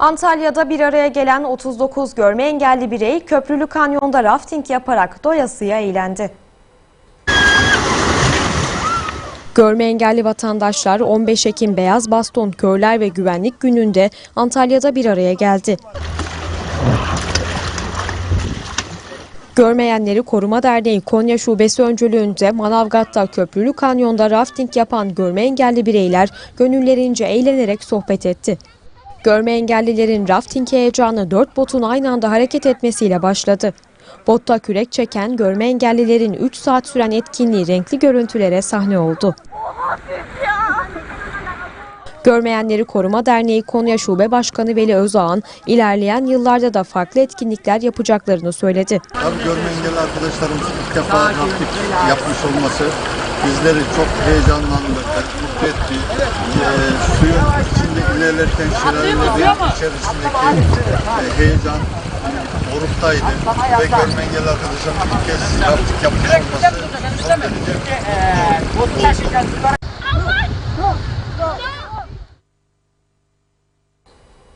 Antalya'da bir araya gelen 39 görme engelli birey Köprülü Kanyon'da rafting yaparak doyasıya eğlendi. Görme engelli vatandaşlar 15 Ekim Beyaz Baston Körler ve Güvenlik Günü'nde Antalya'da bir araya geldi. Görmeyenleri Koruma Derneği Konya Şubesi öncülüğünde Manavgat'ta Köprülü Kanyon'da rafting yapan görme engelli bireyler gönüllerince eğlenerek sohbet etti. Görme engellilerin rafting heyecanı dört botun aynı anda hareket etmesiyle başladı. Botta kürek çeken görme engellilerin 3 saat süren etkinliği renkli görüntülere sahne oldu. Görmeyenleri Koruma Derneği Konya Şube Başkanı Veli Özağan, ilerleyen yıllarda da farklı etkinlikler yapacaklarını söyledi. Tabii görme engelli arkadaşlarımız ilk defa yapmış olması bizleri çok heyecanlandırdı, mutlu etti. E, suyun içinde ilerlerken şelalelerin içerisindeki heyecan oruktaydı ve görmengel arkadaşım ilk kez yaptık yapmış olması.